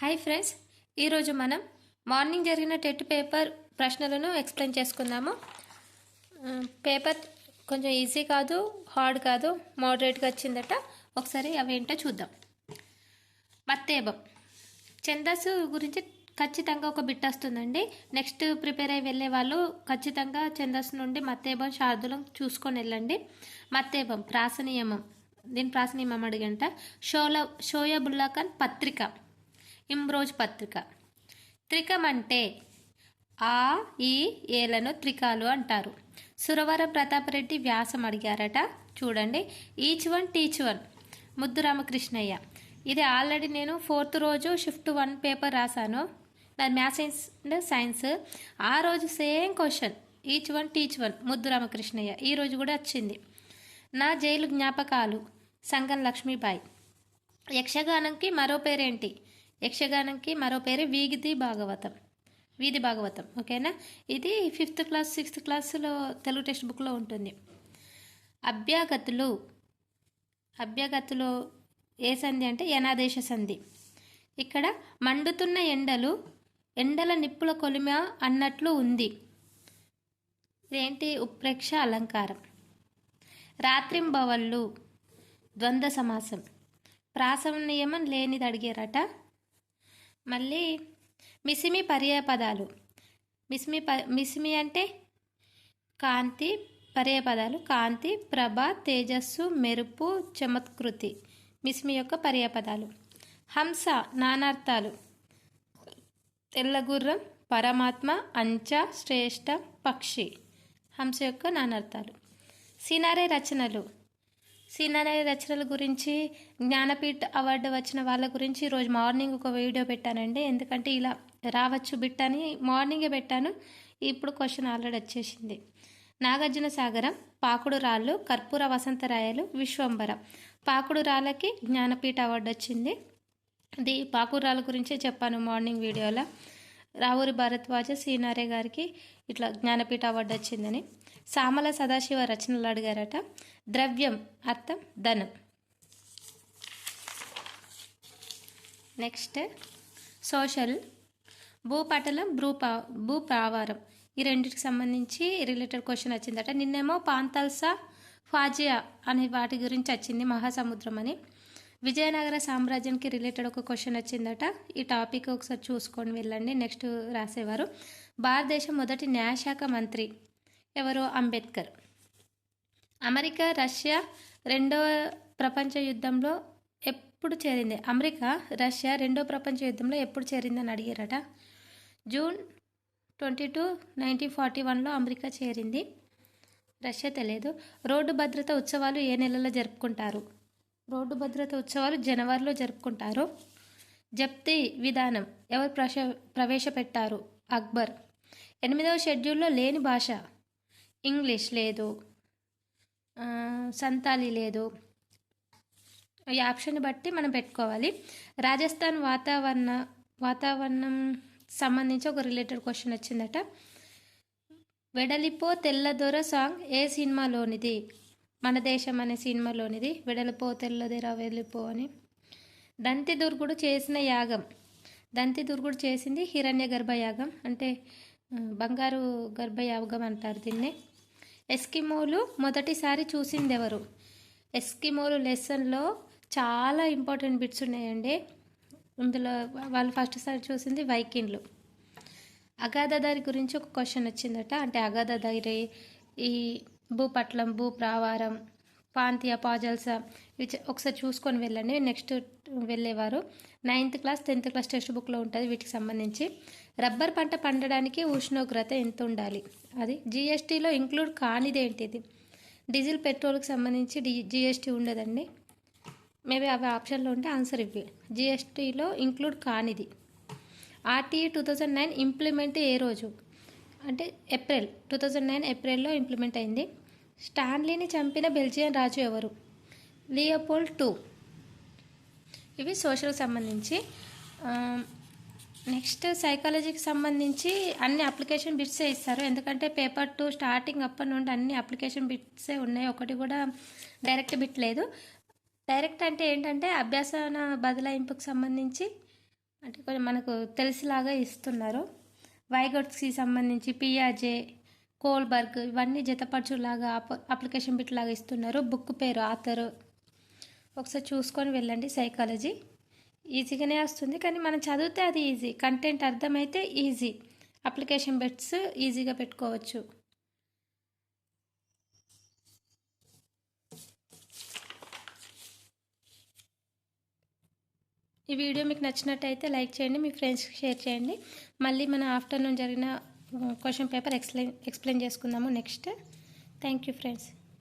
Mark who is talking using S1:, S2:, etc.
S1: Hi friends ఈరోజు మనం morning జరిగిన టెట్ పేపర్ ప్రశ్నలను ఎక్స్ప్లెయిన్ చేసుకుందాము. పేపర్ కొంచెం ఈజీ కాదు హార్డ్ కాదు మోడరేట్గా వచ్చిందట. ఒకసారి అవేంటో చూద్దాం. మత్తేబం. ఛందస్సు గురించి ఖచ్చితంగా ఒక బిట్ వస్తుందండి. నెక్స్ట్ ప్రిపేర్ అయ్యి వెళ్ళే వాళ్ళు ఖచ్చితంగా ఛందస్సు నుండి మత్తేబం శార్దులం చూసుకొని వెళ్ళండి. మత్తేబం ప్రాసనియమం దీని ప్రాసనియమం అడిగంట. షోల షోయబుల్లా ఖాన్ పత్రిక. ఇమ్రోజ్ పత్రిక. త్రికం అంటే ఆ ఈ ఏలను త్రికాలు అంటారు. సురవర ప్రతాపరెడ్డి వ్యాసం అడిగారట. చూడండి. Each one teach one. Muddu Ramakrishnaiah. ఇది ఆల్రెడీ నేను ఫోర్త్ రోజు షిఫ్ట్ వన్ పేపర్ రాశాను. నాది మ్యాథ్స్ సైన్స్ అండ్ సైన్స్. ఆ రోజు same question. Each one teach one. Muddu Ramakrishnaiah. ఈ రోజు కూడా వచ్చింది. నా జైలు జ్ఞాపకాలు. సంగం లక్ష్మీబాయి. యక్షగానంకి మరో పేరేంటి? యక్షగానంకి మరో పేరు వీగిది భాగవతం. వీధి భాగవతం. ఓకేనా? ఇది ఫిఫ్త్ క్లాస్ సిక్స్త్ క్లాస్లో తెలుగు టెక్స్ట్ బుక్లో ఉంటుంది. అభ్యాగతులు అభ్యాగతులు ఏ సంధి అంటే యనాదేశ సంధి. ఇక్కడ మండుతున్న ఎండలు ఎండల నిప్పుల కొలిమ అన్నట్లు ఉంది. ఇదేంటి? ఉప్రేక్ష అలంకారం. రాత్రింబవళ్ళు ద్వంద్వ సమాసం. ప్రాసం నియమం లేనిది అడిగారట మళ్ళీ మిసిమి పర్యాపదాలు మిసిమి ప మిసిమి అంటే కాంతి పర్యాపదాలు కాంతి ప్రభ తేజస్సు మెరుపు చమత్కృతి. మిసిమి యొక్క పర్యాపదాలు హంస నానార్థాలు. తెల్లగుర్రం పరమాత్మ అంచ శ్రేష్ఠ పక్షి. హంస యొక్క నానార్థాలు. సినారే రచనలు. సీనారాయ రచనల గురించి జ్ఞానపీఠ అవార్డు వచ్చిన వాళ్ళ గురించి ఈరోజు మార్నింగ్ ఒక వీడియో పెట్టానండి. ఎందుకంటే ఇలా రావచ్చు బిట్ అని మార్నింగే పెట్టాను. ఇప్పుడు క్వశ్చన్ ఆల్రెడీ వచ్చేసింది. నాగార్జున సాగరం పాకుడు రాళ్ళు కర్పూర వసంతరాయలు విశ్వంబర. పాకుడు రాళ్ళకి జ్ఞానపీఠ అవార్డు వచ్చింది. ఇది పాకుడు రాళ్ళ గురించే చెప్పాను మార్నింగ్ వీడియోలో. రావూరి భారద్వాజ సీనారే గారికి ఇట్లా జ్ఞానపీఠ అవార్డు వచ్చిందని. సామల సదాశివ రచనలు అడిగారట. ద్రవ్యం అర్థం ధనం. Next social. భూపటలం భూపా భూపావారం ఈ రెండింటికి సంబంధించి రిలేటెడ్ క్వశ్చన్ వచ్చిందట. నిన్నేమో పాంతల్సా ఫాజియా అనే వాటి గురించి వచ్చింది మహాసముద్రం అని. విజయనగర సామ్రాజ్యానికి రిలేటెడ్ ఒక క్వశ్చన్ వచ్చిందట. ఈ టాపిక్ ఒకసారి చూసుకొని వెళ్ళండి. నెక్స్ట్ రాసేవారు. భారతదేశం మొదటి న్యాయశాఖ మంత్రి ఎవరు? అంబేద్కర్. అమెరికా రష్యా రెండవ ప్రపంచ యుద్ధంలో ఎప్పుడు చేరింది? అమెరికా రష్యా రెండో ప్రపంచ యుద్ధంలో ఎప్పుడు చేరిందని అడిగారట. June twenty two nineteen forty వన్లో అమెరికా చేరింది. రష్యా తెలియదు రోడ్డు భద్రత ఉత్సవాలు ఏ నెలలో జరుపుకుంటారు? రోడ్డు భద్రత ఉత్సవాలు జనవరిలో జరుపుకుంటారు. జప్తి విధానం ఎవరు ప్రశ ప్రవేశపెట్టారు? అక్బర్. ఎనిమిదవ షెడ్యూల్లో లేని భాష. ఇంగ్లీష్ లేదు. సంతాలి లేదు. ఈ ఆప్షన్ని బట్టి మనం పెట్టుకోవాలి. రాజస్థాన్ వాతావరణ వాతావరణం సంబంధించి ఒక రిలేటెడ్ క్వశ్చన్ వచ్చిందట. వెడలిపో తెల్లదొర సాంగ్ ఏ సినిమాలోనిది? మన దేశం అనే సినిమాలోనిది వెడలిపో తెల్లదొర వెడలిపో అని. దంతి దుర్గుడు చేసిన యాగం. దంతి దుర్గుడు చేసింది హిరణ్య గర్భయాగం అంటే బంగారు గర్భయాగం అంటారు దీన్ని. ఎస్కిమోలు మొదటిసారి చూసింది ఎవరు ఎస్కిమోలు లెసన్లో చాలా ఇంపార్టెంట్ బిట్స్ ఉన్నాయండి. ఇందులో వాళ్ళు ఫస్ట్ సారి చూసింది వైకిన్లు. అగాధదారి గురించి ఒక క్వశ్చన్ వచ్చిందట. అంటే అగాధదారి ఈ భూపట్లం భూప్రావారం పాంతియ పాజల్స. ఇవి ఒకసారి చూసుకొని వెళ్ళండి. నెక్స్ట్ వెళ్ళేవారు. Ninth class tenth class text బుక్లో ఉంటుంది వీటికి సంబంధించి. రబ్బర్ పంట పండడానికి ఉష్ణోగ్రత ఎంత ఉండాలి అది జిఎస్టీలో ఇంక్లూడ్ కానిదేంటిది డీజిల్ పెట్రోల్కి సంబంధించి డి జిఎస్టీ ఉండదండి. మేబీ అవి ఆప్షన్లో ఉంటే ఆన్సర్ ఇవ్వి. జిఎస్టీలో ఇంక్లూడ్ కానిది. RTE two thousand nine implement ఏ రోజు? అంటే ఏప్రిల్. టూ థౌజండ్ నైన్ ఏప్రిల్లో ఇంప్లిమెంట్ అయింది. స్టాన్లీని చంపిన బెల్జియన్ రాజు ఎవరు? Leopold two. ఇవి సోషల్ సంబంధించి. నెక్స్ట్ సైకాలజీకి సంబంధించి అన్ని అప్లికేషన్ బిట్సే ఇస్తారు. ఎందుకంటే పేపర్ టూ స్టార్టింగ్ అప్పటి నుండి అన్ని అప్లికేషన్ బిట్సే ఉన్నాయి. ఒకటి కూడా డైరెక్ట్ బిట్ లేదు. డైరెక్ట్ అంటే ఏంటంటే అభ్యాసన బదలాయింపుకు సంబంధించి అంటే కొంచెం మనకు తెలిసిలాగా ఇస్తున్నారు. వైగొట్స్కి సంబంధించి పియాజే కోల్బర్గ్ ఇవన్నీ జతపరచులాగా అప్ అప్లికేషన్ బిట్ లాగా ఇస్తున్నారు. బుక్ పేరు ఆథరు. ఒకసారి చూసుకొని వెళ్ళండి సైకాలజీ. ఈజీగానే వస్తుంది కానీ మనం చదివితే అది ఈజీ. కంటెంట్ అర్థమైతే ఈజీ. అప్లికేషన్ బిట్స్ ఈజీగా పెట్టుకోవచ్చు. ఈ వీడియో మీకు నచ్చినట్టయితే లైక్ చేయండి మీ ఫ్రెండ్స్కి షేర్ చేయండి. మళ్ళీ మన ఆఫ్టర్నూన్ జరిగిన క్వశ్చన్ పేపర్ ఎక్స్ప్లెయిన్ ఎక్స్ప్లెయిన్ చేసుకుందాము నెక్స్ట్. Thank you friends